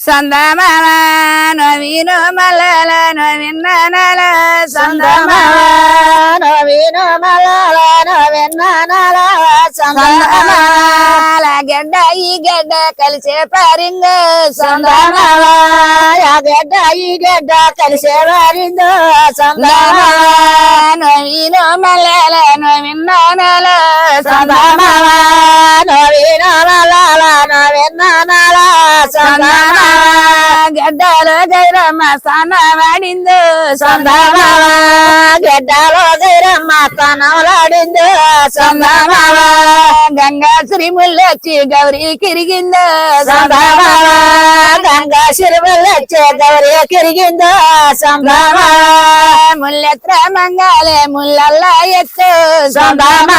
సందమామ నవీను మల్లల నవీనాల సందమామ నవీను మలాల నవీనాల సందమాల గడ్డ ఈ గడ్డ కలిసే పారింగ సందమామ గడ్డ ఈ గడ్డ కలిసే వారిందో సందమామ నవీను మల్లల నవీనాల సందమామ నవీను గైరమ్మ సన్న వాడిందో సందమామ గడ్డలో గైరమ్మ తనలాడిందో సందమామ గంగా శ్రీముల్లొచ్చి గౌరీ కిరిగిందో సందమామ గంగా శిరువులొచ్చే గౌరీ కిరిగిందో సంభామ ముల్లెత్ర మంగాలే ముల్లల్ల ఎత్తు సంభామ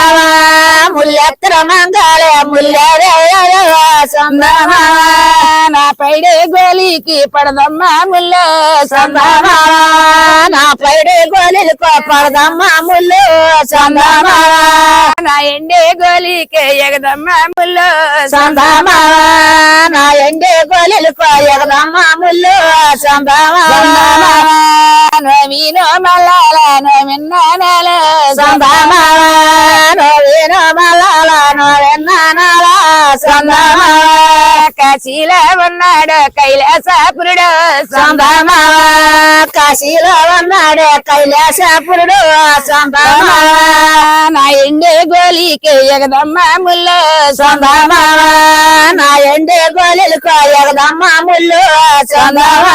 ముల్లెత్ర మంగాలే ముల్లె సంభామ పైడే గోలీకి పడదమ్మా ముల్లో సంభామ నా పైడే గోలీకి పడదమ్మా ముల్లో సంభామ నా ఎండే గోలీకి ఎగదమ్మా ముల్లో సంభామ నా ఎండే గోలీకి ఎగదమ్మా ముల్లో సంభామ నవీనో మల్లాల నవిన్నానాల సంభామ నవీన కాశీలో ఉన్నాడు కైలాసపురుడు. సంభామ కాశీలో ఉన్నాడు కైలాసపురుడు. సంభామ నా ఎండే గోలికి ఎగదమ్మ ముల్ల సంభామ నా ఎండే గోలికి ఎగదమ్మ ముల్లు సంభామ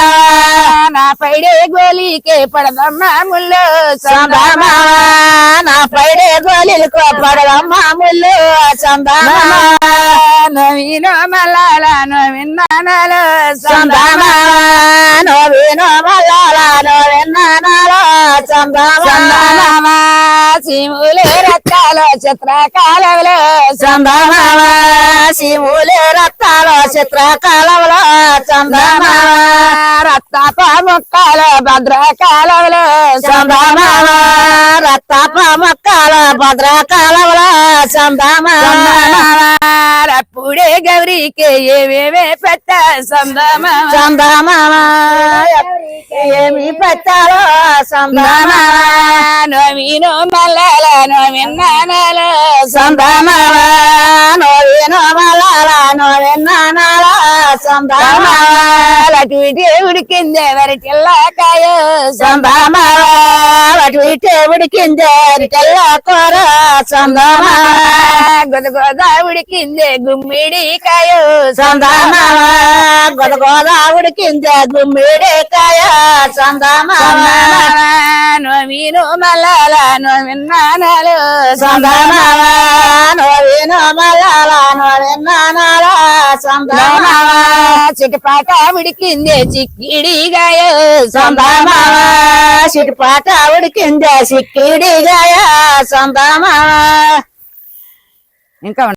నా పైడే గోలికి పడదమ్మ ముల్ల సంభామ నా పైడే గోలికి పడదమ్మ ముల్లు సంభామ నవీన మల్లాల నవిన్నానాల సంభామ నవీన మల్లాల నవీనాల సంభామ సంభామ శివులే రక్తాలు చిత్రకాలంలో సంభామ శివులే రక్తాల చిత్రకాలంలో సంభామ రక్తప ముక్కలు భద్రకాలంలో సంభామ రక్తప మొక్కల భద్రకాలంలో అప్పుడే గౌరీకి ఏవేవే పెట్ట సంభామ ఏమి పెట్టాలో సంభామ నవీను మల్లల నవిన్నానాల సంభామ నవీన మలాల నవీనాల సంభామ అటు ఇటు ఉడికిందే వరటిల్లాకాయ. సంభామ అటు ఇటే ఉడికిందే తెల్ల కూర సంభామ గొదగొద ఉడికిందే గుమ్మిడికాయ. సంభామ గొదగోద ఉడికిందే గుమ్మిడి కాయ సంభామ నవీను మల్లల నవిన్నానాలు. సంభామ నవీన మలాల నవీనాల సంభామ చిటపాట ఉడికిందే చిక్కిడిగాయ. సంభామ సిటిపాట ఉడికిందే సిక్కిడిగాయ సంభామ encabronado.